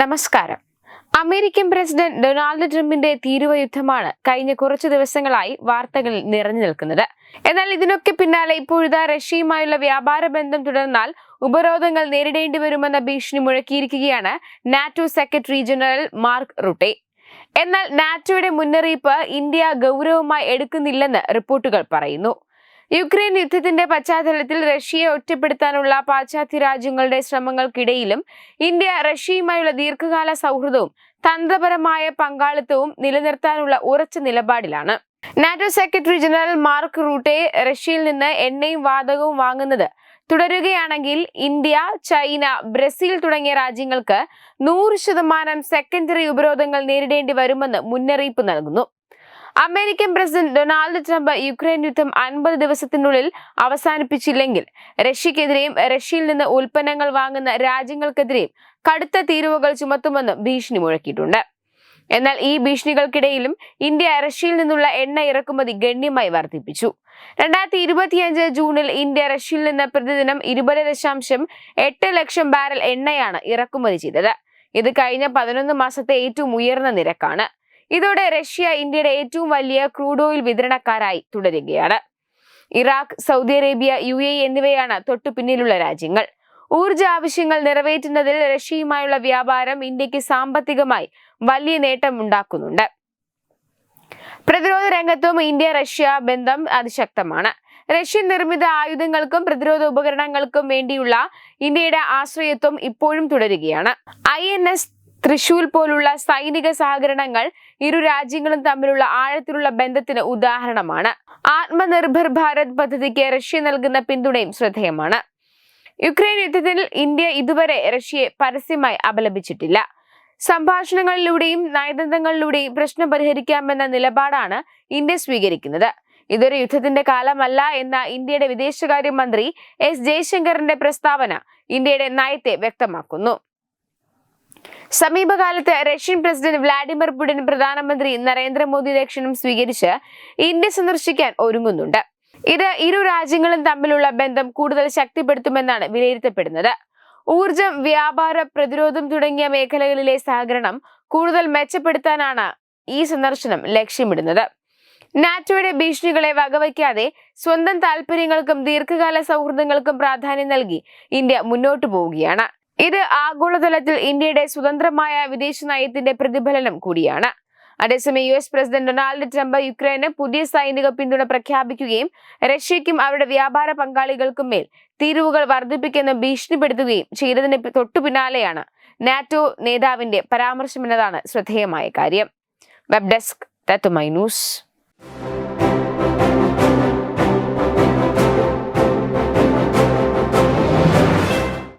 നമസ്കാരം. American president Donald ട്രംപിന്റെ തീരുവ യുദ്ധമാണ് കഴിഞ്ഞ കുറച്ചു ദിവസങ്ങളായി വാർത്തകളിൽ നിറഞ്ഞു നിൽക്കുന്നത്. എന്നാൽ ഇതിനൊക്കെ പിന്നാലെ ഇപ്പോഴിതാ റഷ്യയുമായുള്ള വ്യാപാര ബന്ധം തുടർന്നാൽ ഉപരോധങ്ങൾ നേരിടേണ്ടി വരുമെന്ന ഭീഷണി മുഴക്കിയിരിക്കുകയാണ് NATO secretary general Mark Rutte. എന്നാൽ നാറ്റോയുടെ മുന്നറിയിപ്പ് ഇന്ത്യ ഗൗരവമായി എടുക്കുന്നില്ലെന്ന് റിപ്പോർട്ടുകൾ പറയുന്നു. യുക്രൈൻ യുദ്ധത്തിന്റെ പശ്ചാത്തലത്തിൽ റഷ്യയെ ഒറ്റപ്പെടുത്താനുള്ള പാശ്ചാത്യ രാജ്യങ്ങളുടെ ശ്രമങ്ങൾക്കിടയിലും ഇന്ത്യ റഷ്യയുമായുള്ള ദീർഘകാല സൗഹൃദവും തന്ത്രപരമായ പങ്കാളിത്തവും നിലനിർത്താനുള്ള ഉറച്ച നിലപാടിലാണ്. NATO secretary general Mark Rutte റഷ്യയിൽ നിന്ന് എണ്ണയും വാതകവും വാങ്ങുന്നത് തുടരുകയാണെങ്കിൽ ഇന്ത്യ ചൈന ബ്രസീൽ തുടങ്ങിയ രാജ്യങ്ങൾക്ക് നൂറ് ശതമാനം സെക്കൻഡറി ഉപരോധങ്ങൾ നേരിടേണ്ടി വരുമെന്ന് മുന്നറിയിപ്പ് നൽകുന്നു. American president Donald Trump Ukraine യുദ്ധം അൻപത് ദിവസത്തിനുള്ളിൽ അവസാനിപ്പിച്ചില്ലെങ്കിൽ റഷ്യക്കെതിരെയും റഷ്യയിൽ നിന്ന് ഉൽപ്പന്നങ്ങൾ വാങ്ങുന്ന രാജ്യങ്ങൾക്കെതിരെയും കടുത്ത തീരുവകൾ ചുമത്തുമെന്ന് ഭീഷണി മുഴക്കിയിട്ടുണ്ട്. എന്നാൽ ഈ ഭീഷണികൾക്കിടയിലും ഇന്ത്യ റഷ്യയിൽ നിന്നുള്ള എണ്ണ ഇറക്കുമതി ഗണ്യമായി വർദ്ധിപ്പിച്ചു. രണ്ടായിരത്തി ഇരുപത്തിയഞ്ച് ജൂണിൽ ഇന്ത്യ റഷ്യയിൽ നിന്ന് പ്രതിദിനം ഇരുപത് ദശാംശം എട്ട് ലക്ഷം ബാരൽ എണ്ണയാണ് ഇറക്കുമതി ചെയ്തത്. ഇത് കഴിഞ്ഞ പതിനൊന്ന് മാസത്തെ ഏറ്റവും ഉയർന്ന നിരക്കാണ്. ഇതോടെ റഷ്യ ഇന്ത്യയുടെ ഏറ്റവും വലിയ ക്രൂഡ് ഓയിൽ വിതരണക്കാരായി തുടരുകയാണ്. Iraq Saudi Arabia U A എന്നിവയാണ് തൊട്ടു പിന്നിലുള്ള രാജ്യങ്ങൾ. ഊർജ ആവശ്യങ്ങൾ നിറവേറ്റുന്നതിൽ റഷ്യയുമായുള്ള വ്യാപാരം ഇന്ത്യയ്ക്ക് സാമ്പത്തികമായി വലിയ നേട്ടം ഉണ്ടാക്കുന്നുണ്ട്. പ്രതിരോധ രംഗത്തും ഇന്ത്യ റഷ്യ ബന്ധം അതിശക്തമാണ്. റഷ്യൻ നിർമ്മിത ആയുധങ്ങൾക്കും പ്രതിരോധ ഉപകരണങ്ങൾക്കും വേണ്ടിയുള്ള ഇന്ത്യയുടെ ആശ്രയത്വം ഇപ്പോഴും തുടരുകയാണ്. ഐ എൻ എസ് തൃശൂൽ പോലുള്ള സൈനിക സഹകരണങ്ങൾ ഇരു രാജ്യങ്ങളും തമ്മിലുള്ള ആഴത്തിലുള്ള ബന്ധത്തിന് ഉദാഹരണമാണ്. ആത്മനിർഭർ ഭാരത് പദ്ധതിക്ക് റഷ്യ നൽകുന്ന പിന്തുണയും ശ്രദ്ധേയമാണ്. യുക്രൈൻ യുദ്ധത്തിൽ ഇന്ത്യ ഇതുവരെ റഷ്യയെ പരസ്യമായി അപലപിച്ചിട്ടില്ല. സംഭാഷണങ്ങളിലൂടെയും നയതന്ത്രങ്ങളിലൂടെയും പ്രശ്നം പരിഹരിക്കാമെന്ന നിലപാടാണ് ഇന്ത്യ സ്വീകരിക്കുന്നത്. ഇതൊരു യുദ്ധത്തിന്റെ കാലമല്ല എന്ന ഇന്ത്യയുടെ വിദേശകാര്യമന്ത്രി എസ് ജയശങ്കറിന്റെ പ്രസ്താവന ഇന്ത്യയുടെ നയത്തെ വ്യക്തമാക്കുന്നു. സമീപകാലത്ത് റഷ്യൻ പ്രസിഡന്റ് വ്ളാഡിമിർ പുടിൻ പ്രധാനമന്ത്രി നരേന്ദ്രമോദി ദക്ഷിണം സ്വീകരിച്ച് ഇന്ത്യ സന്ദർശിക്കാൻ ഒരുങ്ങുന്നുണ്ട്. ഇത് ഇരു രാജ്യങ്ങളും തമ്മിലുള്ള ബന്ധം കൂടുതൽ ശക്തിപ്പെടുത്തുമെന്നാണ് വിലയിരുത്തപ്പെടുന്നത്. ഊർജം വ്യാപാര പ്രതിരോധം തുടങ്ങിയ മേഖലകളിലെ സഹകരണം കൂടുതൽ മെച്ചപ്പെടുത്താനാണ് ഈ സന്ദർശനം ലക്ഷ്യമിടുന്നത്. നാറ്റോയുടെ ഭീഷണികളെ വകവയ്ക്കാതെ സ്വന്തം താല്പര്യങ്ങൾക്കും ദീർഘകാല സൗഹൃദങ്ങൾക്കും പ്രാധാന്യം നൽകി ഇന്ത്യ മുന്നോട്ടു പോവുകയാണ്. ഇത് ആഗോളതലത്തിൽ ഇന്ത്യയുടെ സ്വതന്ത്രമായ വിദേശ നയത്തിന്റെ പ്രതിഫലനം കൂടിയാണ്. അതേസമയം U S president Donald Trump യുക്രൈന് പുതിയ സൈനിക പിന്തുണ പ്രഖ്യാപിക്കുകയും റഷ്യയ്ക്കും അവരുടെ വ്യാപാര പങ്കാളികൾക്കും മേൽ തീരുവുകൾ വർദ്ധിപ്പിക്കുന്ന ഭീഷണിപ്പെടുത്തുകയും ചെയ്തതിന് തൊട്ടു പിന്നാലെയാണ് നാറ്റോ നേതാവിന്റെ പരാമർശമെന്നതാണ് ശ്രദ്ധേയമായ കാര്യം. വെബ് ഡെസ്ക് തത്തുമൈ ന്യൂസ്.